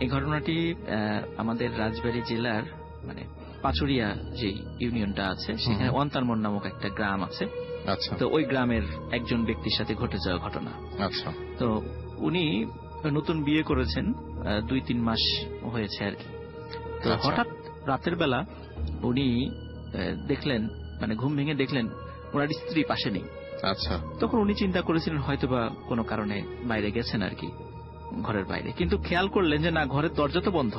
এই ঘটনাটি আমাদের রাজবাড়ী জেলার মানে পাচুরিয়া যে ইউনিয়নটা আছে সেখানে অন্তারমন নামক একটা গ্রাম আছে। আচ্ছা। তো ওই গ্রামের একজন ব্যক্তির সাথে ঘটে যাওয়া ঘটনা। আচ্ছা। তো উনি নতুন বিয়ে করেছেন দুই তিন মাস হয়েছে আর কি। তো আচ্ছা। হঠাৎ রাতের বেলা উনি দেখলেন মানে ঘুম ভেঙে দেখলেন ওনার স্ত্রী পাশে নেই। আচ্ছা। তখন উনি চিন্তা করেছিলেন হয়তোবা কোনো কারণে বাইরে গেছেন আর কি। ঘরের বাইরে। কিন্তু খেয়াল করলেন যে না ঘরের দরজা তো বন্ধ।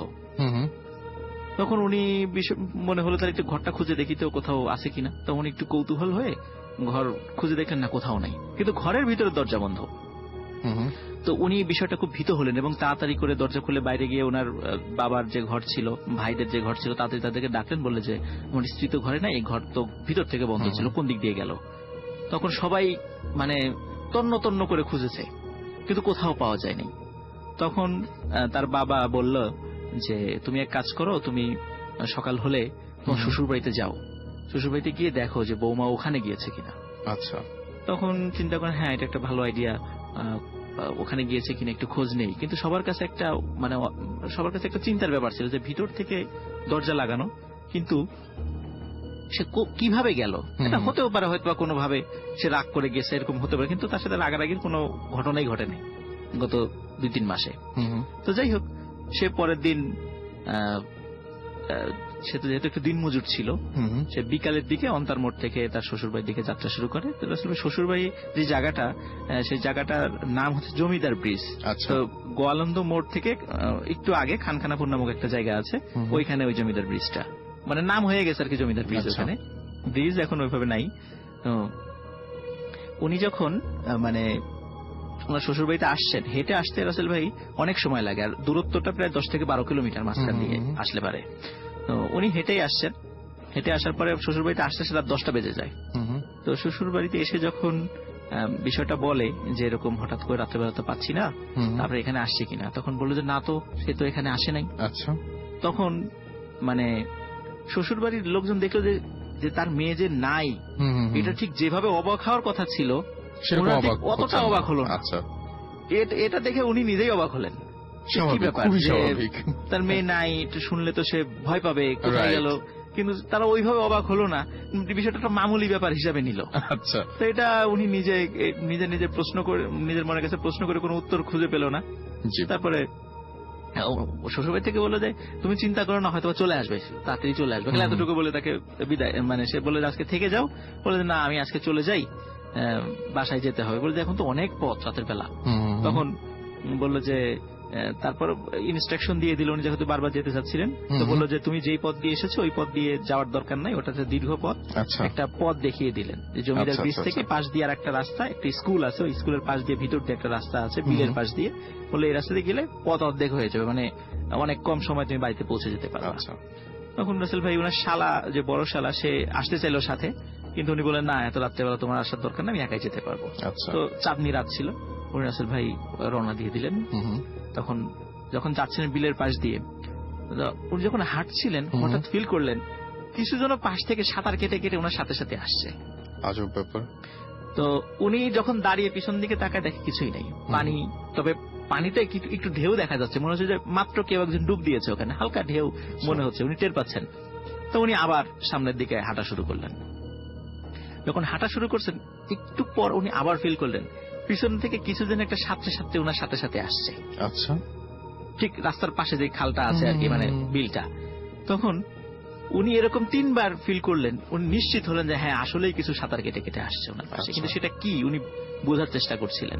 তখন উনি মনে হলো তার একটু ঘরটা খুঁজে দেখি তো কোথাও আছে কিনা। তখন একটু কৌতূহল হয়ে ঘর খুঁজে দেখলেন না কোথাও নাই। কিন্তু ঘরের ভিতরে দরজা বন্ধ। তো উনি বিষয়টা খুব ভীত হলেন এবং তাড়াতাড়ি করে দরজা খুলে বাইরে গিয়ে ওনার বাবার যে ঘর ছিল ভাইদের যে ঘর ছিল তাড়াতাড়ি তাদেরকে ডাকলেন বলে যে আমার স্ত্রী তো ঘরে নাই এই ঘর তো ভিতর থেকে বন্ধ। ছিল কোন দিক দিয়ে গেল? তখন সবাই মানে তন্ন তন্ন করে খুঁজেছে কিন্তু কোথাও পাওয়া যায়নি। তখন তার বাবা বলল যে তুমি এক কাজ করো তুমি সকাল হলে তোমার। শ্বশুর বাড়িতে যাও। শ্বশুর বাড়িতে গিয়ে দেখো যে বৌমা ওখানে গিয়েছে কিনা। আচ্ছা। তখন চিন্তা করেন হ্যাঁ এটা একটা ভালো আইডিয়া ওখানে গিয়েছে কিনা একটু খোঁজ নেই। কিন্তু সবার কাছে একটা মানে সবার কাছে একটা চিন্তার ব্যাপার ছিল যে ভিতর থেকে দরজা লাগানো কিন্তু সে কীভাবে গেল? এটা হতেও পারে হয়তো বা কোনোভাবে সে রাগ করে গেছে এরকম হতে পারে কিন্তু তার সাথে রাগারাগির কোনো ঘটনাই ঘটেনি। গত দুই তিন মাসে তো যাই হোক সে পরের দিন সে তো যেহেতু একটু দিন মজুর ছিল সে বিকালের দিকে অন্তারমোড় থেকে তার শ্বশুরবাড়ির দিকে যাত্রা শুরু করে। তো শ্বশুরবাড়ি যে জায়গাটা সেই জায়গাটার নাম হচ্ছে জমিদার ব্রিজ। আচ্ছা। তো গোয়ালন্দ মোড় থেকে একটু আগে খানখানাপুর নামক একটা জায়গা আছে ওইখানে ওই জমিদার ব্রিজটা। মানে নাম হয়ে গেছে আর কি জমিদার ব্রিজ আচ্ছা। ওখানে। ব্রিজ এখন ওইভাবে নাই। তো উনি যখন মানে ওনার শ্বশুর বাড়িতে আসছেন হেঁটে আসতে রাসেল ভাই অনেক সময় লাগে আর দূরত্বটা প্রায় দশ থেকে বারো কিলোমিটার মাঝখান দিয়ে। আসলে পারে তো উনি হেঁটেই আসছেন হেঁটে আসার পরে শ্বশুর বাড়িতে আসতে আসতে রাত দশটা বেজে যায় তো শ্বশুর বাড়িতে এসে যখন বিষয়টা বলে যে এরকম হঠাৎ করে রাত্রেবেলা তো পাচ্ছি না। তারপরে এখানে আসছে কিনা তখন বলল যে না তো সে তো এখানে আসে নাই আচ্ছা তখন মানে শ্বশুর বাড়ির লোকজন দেখল যে তার মেয়ে যে নাই। এটা ঠিক যেভাবে অবাক হওয়ার কথা ছিল সেরকম অবাক অতটা অবাক হলো আচ্ছা। এটা দেখে উনি নিজেই অবাক হলেন। তার মেয়ে নাই একটু শুনলে তো সে ভয় পাবে কোথায় গেল। কিন্তু তারা ওইভাবে অবাক হলো না। বিষয়টা একটা মামুলি ব্যাপার হিসাবে নিল। আচ্ছা। তো এটা উনি নিজে নিজে নিজে প্রশ্ন করে নিজের মনের কাছে প্রশ্ন করে কোনো উত্তর খুঁজে পেল না। তারপরে শ্বশুরবাড়ি থেকে বলল যে তুমি চিন্তা করো না হয়তো চলে আসবে তাড়াতাড়ি চলে আসবে। এতটুকু বলে তাকে বিদায় মানে সে বলে আজকে থেকে যাও। বলে যে না আমি আজকে চলে যাই। বাসায় যেতে হবে বলে এখন তো অনেক পথ রাতের বেলা। তখন বলল যে তারপর ইনস্ট্রাকশন দিয়ে দিল উনি যেহেতু বারবার যেতে চাচ্ছিলেন তো বলল যে তুমি যেই পথ দিয়ে এসেছ ওই পথ দিয়ে যাওয়ার দরকার নাই ওটা দীর্ঘ পথ। আচ্ছা। একটা পথ দেখিয়ে দিলেন যে জমিদার আচ্ছা, ব্রিজ আচ্ছা, থেকে। পাশ দিয়ে আর একটা রাস্তা একটা স্কুল আছে ওই স্কুলের পাশ দিয়ে ভিতর দিয়ে একটা রাস্তা আছে বিলের পাশ দিয়ে। বলে এই রাস্তা দিয়ে গেলে পথ অর্ধেক হয়ে যাবে মানে অনেক কম সময় তুমি বাড়িতে পৌঁছে যেতে পারো তখন রাসেল ভাই ওনার শালা যে বড় শালা সে আসতে চাইলো সাথে। কিন্তু উনি বলেন না এত রাত্রেবেলা তোমার আসার দরকার না আমি একাই যেতে পারব। আচ্ছা। তো চাঁদনি রাত ছিল উনি রাসেল ভাই রওনা দিয়ে দিলেন। তখন যখন যাচ্ছিলেন বিলের পাশ দিয়ে উনি যখন হাঁটছিলেন হঠাৎ ফিল করলেন কিছু জন পাশ থেকে সাঁতার কেটে কেটে ওনার সাথে সাথে আসছে। আজব ব্যাপার। তো উনি যখন দাঁড়িয়ে পিছন দিকে তাকায় দেখে কিছুই নেই। পানি তবে পানিতে একটু- একটু ঢেউ দেখা যাচ্ছে। মনে হচ্ছে যে মাত্র কেউ একজন ডুব দিয়েছে ওখানে। হালকা ঢেউ মনে হচ্ছে উনি টের পাচ্ছেন। তো উনি আবার সামনের দিকে হাঁটা শুরু করলেন। যখন হাঁটা শুরু করছেন একটু পর উনি আবার ফিল করলেন পিছন থেকে কিছুজন একটা সাথে সাথে ওনার সাথে সাথে আসছে। আচ্ছা। ঠিক রাস্তার পাশে যে খালটা আছে আর কি মানে বিলটা। তখন উনি এরকম তিনবার ফিল করলেন উনি নিশ্চিত হলেন যে হ্যাঁ আসলেই কিছু সাঁতার কেটে কেটে আসছে ওনার পাশে। আচ্ছা। কিন্তু সেটা কি উনি বোঝার চেষ্টা করছিলেন।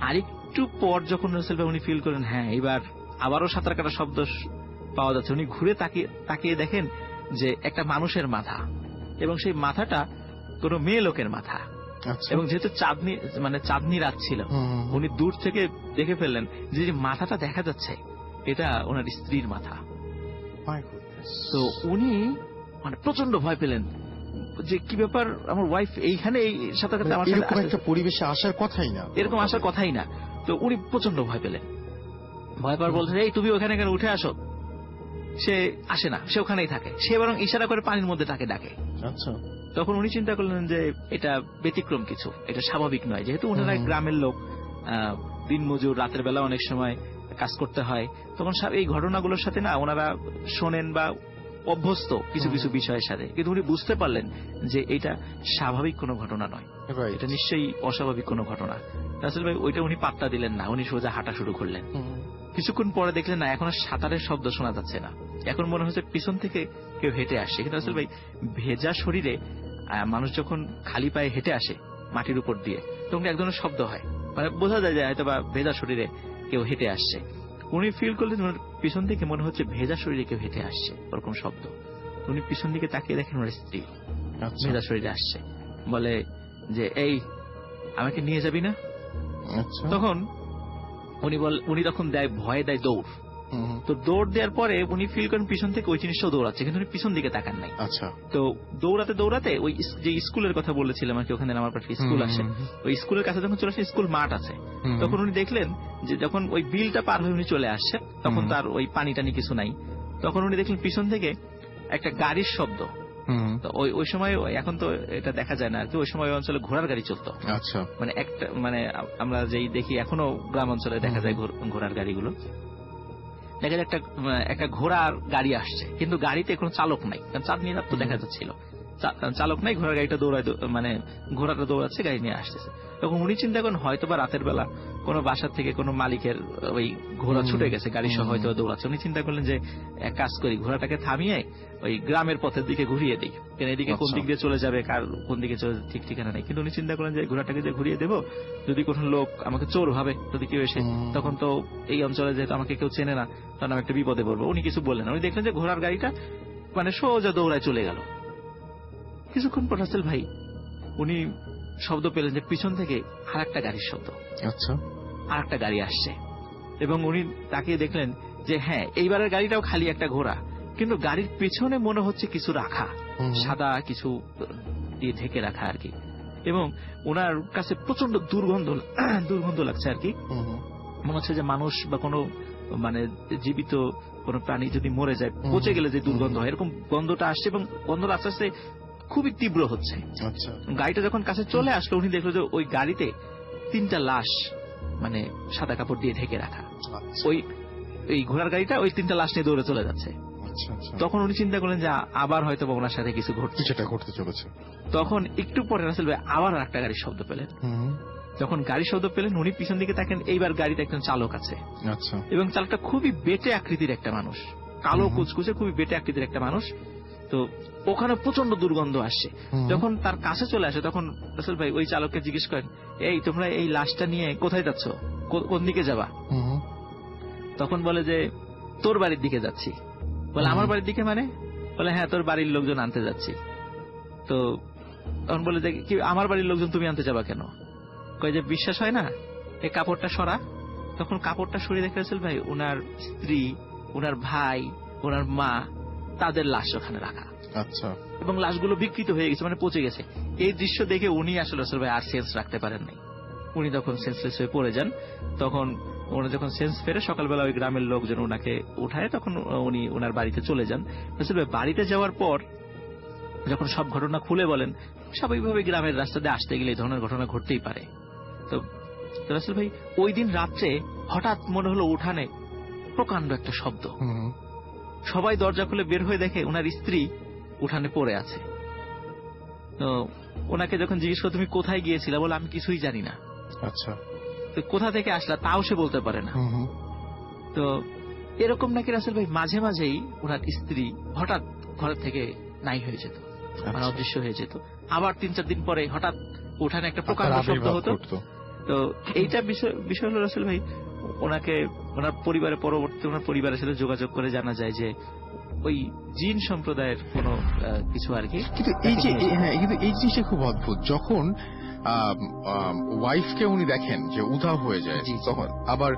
আরেকটু পর যখন রসেল উনি ফিল করেন হ্যাঁ এবার আবারও সাঁতার কাটা শব্দ পাওয়া যাচ্ছে উনি ঘুরে তাকিয়ে তাকিয়ে দেখেন যে একটা মানুষের মাথা। এবং সেই মাথাটা কোনো মেয়ে লোকের মাথা। আচ্ছা। এবং যেহেতু চাঁদনি মানে চাঁদনি রাত ছিল। উনি দূর থেকে দেখে ফেললেন যে মাথাটা দেখা যাচ্ছে এটা ওনার স্ত্রীর মাথা। তো উনি মানে প্রচণ্ড ভয় পেলেন যে কি ব্যাপার আমার ওয়াইফ এইখানে এই আমার এরকম একটা পরিবেশে আসার কথাই না। এরকম আসার কথাই না। তো উনি প্রচণ্ড ভয় পেলেন। ভয় পাওয়ার বলছে এই তুমি ওখানে কেন উঠে আসো? সে আসে না সে ওখানেই থাকে। সে বরং ইশারা করে পানির মধ্যে তাকে ডাকে। আচ্ছা। তখন উনি চিন্তা করলেন যে এটা ব্যতিক্রম কিছু এটা স্বাভাবিক নয়। যেহেতু ওনারা গ্রামের লোক দিনমজুর রাতের বেলা অনেক সময় কাজ করতে হয়। তখন এই ঘটনাগুলোর সাথে না ওনারা শোনেন বা অভ্যস্ত কিছু কিছু বিষয়ের সাথে। কিন্তু উনি বুঝতে পারলেন যে এটা স্বাভাবিক কোনো ঘটনা নয়। এটা নিশ্চয়ই অস্বাভাবিক কোনো ঘটনা। রাসেল ভাই ওইটা উনি পাত্তা দিলেন না। উনি সোজা হাঁটা শুরু করলেন। কিছুক্ষণ পরে দেখলেন না এখন সাঁতারের শব্দ শোনা যাচ্ছে না। এখন মনে হচ্ছে পিছন থেকে কেউ হেঁটে আসছে। কিন্তু আসলে ভাই ভেজা শরীরে মানুষ যখন খালি পায়ে হেঁটে আসে মাটির উপর দিয়ে তখন এক ধরনের শব্দ হয়? মানে বোঝা যায় যে হয়তো বা ভেজা শরীরে কেউ হেঁটে আসছে। উনি ফিল করলেন পিছন থেকে মনে হচ্ছে ভেজা শরীরে কেউ হেঁটে আসছে ওরকম শব্দ। উনি পিছন দিকে তাকিয়ে দেখেন ওনার স্ত্রী আচ্ছা। ভেজা শরীরে আসছে। বলে যে এই আমাকে নিয়ে যাবি না? আচ্ছা। তখন উনি বল উনি তখন দেয় ভয়ে দেয় দৌড়। তো দৌড় দেওয়ার পরে উনি ফিল করেন পিছন থেকে ওই জিনিসটাও দৌড়াচ্ছে কিন্তু উনি পিছন দিকে তাকান নাই। আচ্ছা। তো দৌড়াতে দৌড়াতে ওই যে স্কুলের কথা বলেছিলাম আর কি ওখানে আমার পাশে স্কুল আসে। ওই স্কুলের কাছে যখন চলে আসে স্কুল মাঠ আছে। তখন উনি দেখলেন যে যখন ওই বিলটা পার হয়ে উনি চলে আসছে তখন তার ওই পানি টানি কিছু নাই। তখন উনি দেখলেন পিছন থেকে একটা গাড়ির শব্দ। তো ওই ওই সময় এখন তো এটা দেখা যায় না আর কি। ওই সময় ওই অঞ্চলে ঘোড়ার গাড়ি চলতো। আচ্ছা। মানে একটা মানে আমরা যেই দেখি এখনও গ্রাম অঞ্চলে দেখা যায় ঘোড়ার গাড়িগুলো। দেখা যায় একটা একটা ঘোড়ার গাড়ি আসছে। কিন্তু গাড়িতে কোনো চালক নাই। কারণ চাঁদনি রাত তো দেখা যাচ্ছিল। চালক নাই ঘোড়ার গাড়িটা দৌড়ায় মানে ঘোড়াটা দৌড়াচ্ছে গাড়ি নিয়ে আসতেছে। তখন উনি চিন্তা করেন হয়তো বা রাতের বেলা কোনো বাসার থেকে কোনো মালিকের ওই ঘোড়া ছুটে গেছে গাড়ি সহ হয়তো দৌড়াচ্ছে। উনি চিন্তা করলেন যে এক কাজ করি ঘোড়াটাকে থামিয়ে ওই গ্রামের পথের দিকে ঘুরিয়ে দিই। কেন এদিকে কোন আচ্ছা। দিক দিয়ে চলে যাবে কার কোন দিকে চলে ঠিক ঠিকানা নেই। কিন্তু উনি চিন্তা করলেন যে ঘোড়াটাকে যে ঘুরিয়ে দেবো যদি কোনো লোক আমাকে চোর ভাবে যদি কেউ এসে তখন তো এই অঞ্চলে যেহেতু আমাকে কেউ চেনে না তখন আমি একটা বিপদে পড়ব। উনি কিছু বললেন উনি দেখলেন যে ঘোড়ার গাড়িটা মানে সোজা দৌড়ায় চলে গেল। কিছুক্ষণ পর রাসেল ভাই উনি শব্দ পেলেন যে পিছন থেকে আর একটা গাড়ির শব্দ। আচ্ছা। আর একটা গাড়ি আসছে। এবং উনি তাকিয়ে দেখলেন যে হ্যাঁ এইবারের গাড়িটাও খালি একটা ঘোড়া। কিন্তু গাড়ির পেছনে মনে হচ্ছে কিছু রাখা। সাদা কিছু দিয়ে ঢেকে রাখা আর কি। এবং ওনার কাছে প্রচণ্ড দুর্গন্ধ দুর্গন্ধ লাগছে আর কি। মনে হচ্ছে যে মানুষ বা কোনো মানে জীবিত কোনো প্রাণী যদি মরে যায় পচে গেলে যে দুর্গন্ধ হয় এরকম গন্ধটা আসছে এবং গন্ধটা আস্তে আস্তে খুবই তীব্র হচ্ছে। আচ্ছা। গাড়িটা যখন কাছে চলে আসলো উনি দেখল যে ওই গাড়িতে তিনটা লাশ মানে সাদা কাপড় দিয়ে ঢেকে রাখা। আচ্ছা। ওই এই ঘোড়ার গাড়িটা ওই তিনটা লাশ নিয়ে দৌড়ে চলে যাচ্ছে। আচ্ছা তখন উনি চিন্তা করলেন যে আবার হয়তো ওনার সাথে কিছু ঘটছে। যেটা ঘটতে চলেছে। তখন একটু পরে রাসেল ভাই আবার একটা গাড়ির শব্দ পেলেন। যখন গাড়ির শব্দ পেলেন উনি পিছন দিকে তাকেন এইবার গাড়িতে একজন চালক আছে। এবং চালকটা খুবই বেটে আকৃতির একটা মানুষ। কালো কুচকুচে খুবই বেটে আকৃতির একটা মানুষ। তো ওখানে প্রচণ্ড দুর্গন্ধ হুম, যখন তার কাছে চলে আসে তখন রাসেল ভাই ওই চালককে জিজ্ঞেস করেন এই তোমরা এই লাশটা নিয়ে কোথায় যাচ্ছ? কোন দিকে যাবা? তখন বলে যে তোর বাড়ির দিকে যাচ্ছি। বলে আমার বাড়ির দিকে মানে? বলে হ্যাঁ তোর বাড়ির লোকজন আনতে যাচ্ছি। তো তখন বলে যে কি আমার বাড়ির লোকজন তুমি আনতে যাবা কেন? কয় যে বিশ্বাস হয় না এই কাপড়টা সরা। তখন কাপড়টা সরিয়ে দেখে রাসেল ভাই ওনার স্ত্রী ওনার ভাই ওনার মা তাদের লাশ ওখানে রাখা। আচ্ছা। এবং লাশগুলো বিকৃত হয়ে গেছে মানে পচে গেছে। এই দৃশ্য দেখে উনি আসলে রাসেল ভাই আর সেন্স রাখতে পারেন নাই। উনি তখন সেন্সলেস হয়ে পড়ে যান তখন ওনার যখন সেন্স ফেরে সকালবেলা ওই গ্রামের লোকজন ওনাকে উঠায় তখন উনি ওনার বাড়িতে চলে যান। ভাই বাড়িতে যাওয়ার পর যখন সব ঘটনা খুলে বলেন স্বাভাবিকভাবে গ্রামের রাস্তা দিয়ে আসতে গেলে এই ধরনের ঘটনা ঘটতেই পারে। তো রাসেল ভাই ওই দিন রাত্রে হঠাৎ মনে হলো উঠানে প্রকাণ্ড একটা শব্দ। সবাই দরজা খুলে বের হয়ে দেখে ওনার স্ত্রী উঠানে পড়ে আছে। তো ওনাকে যখন জিজ্ঞেস করে তুমি কোথায় গিয়েছিলে? বলে আমি কিছুই জানি না। আচ্ছা। তো কোথা থেকে আসলা? তাও সে বলতে পারে না। তো এরকম নাকি রাসেল ভাই মাঝে মাঝেই ওনার স্ত্রী হঠাৎ ঘর থেকে নাই হয়ে যেত মানে আচ্ছা। অদৃশ্য হয়ে যেত। আবার তিন চার দিন পরে হঠাৎ উঠানে একটা শব্দ হতো। তো এইটা বিষয় বিষয় হলো রাসেল ভাই ওনাকে ওনার পরিবারে পরবর্তীতে ওনার পরিবারের সাথে যোগাযোগ করে জানা যায় যে ওই জিন সম্প্রদায়ের কোনো কিছু আর কি। কিন্তু এই যে হ্যাঁ কিন্তু এই জিনিসটা খুব অদ্ভুত। যখন ওয়াইফকে উনি দেখেন যে উধাও হয়ে যায়। তখন আবার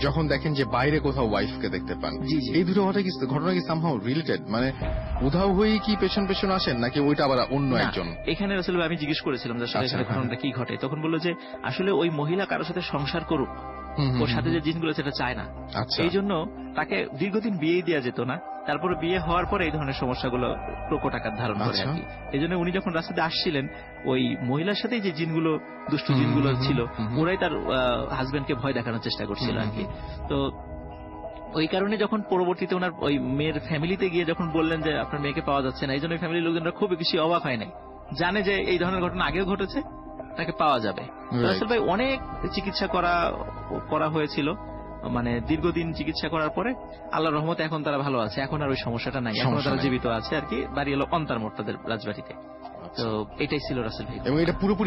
যখন দেখেন যে বাইরে কোথাও ওয়াইফকে দেখতে পান এই দুটো ঘটনা কি ঘটনা কি সামহাও রিলেটেড মানে উধাও হয়ে কি পেছন পেছন আসেন নাকি ওইটা আবার অন্য একজন? এখানে আসলে আমি জিজ্ঞেস করেছিলাম যে আসলে আচ্ছা। ঘটনাটা কি ঘটে? তখন বলল যে আসলে ওই মহিলা কারোর সাথে সংসার করুক। ওর সাথে যে জিনগুলো সেটা চায় না। আচ্ছা। এই জন্য তাকে দীর্ঘদিন বিয়ে দেওয়া যেত না। তারপরে বিয়ে হওয়ার পরে এই ধরনের সমস্যাগুলো প্রকট আকার ধারণ করে আচ্ছা। আর কি। এই জন্য উনি যখন রাস্তাতে আসছিলেন ওই মহিলার সাথেই যে জিনগুলো দুষ্ট জিনগুলো ছিল। ওরাই তার হাজবেন্ডকে ভয় দেখানোর চেষ্টা করছিল আর কি। তো ওই কারণে যখন পরবর্তীতে ওনার ওই মেয়ের ফ্যামিলিতে গিয়ে যখন বললেন যে আপনার মেয়েকে পাওয়া যাচ্ছে না এই জন্য ফ্যামিলির লোকজনরা খুব বেশি অবাক হয় নাই। জানে যে এই ধরনের ঘটনা আগেও ঘটেছে তাকে পাওয়া যাবে। রাসেল ভাই অনেক চিকিৎসা করা করা হয়েছিল। মানে দীর্ঘদিন চিকিৎসা করার পরে আল্লাহ রহমতে এখন তারা ভালো আছে। এখন আর ওই সমস্যাটা নাই। এখন তারা জীবিত আছে আর কি। বাড়ি এলো অন্তার মোড় তাদের রাজবাড়িতে তো এটাই ছিল রাসেল ভাই। এবং এটা পুরোপুরি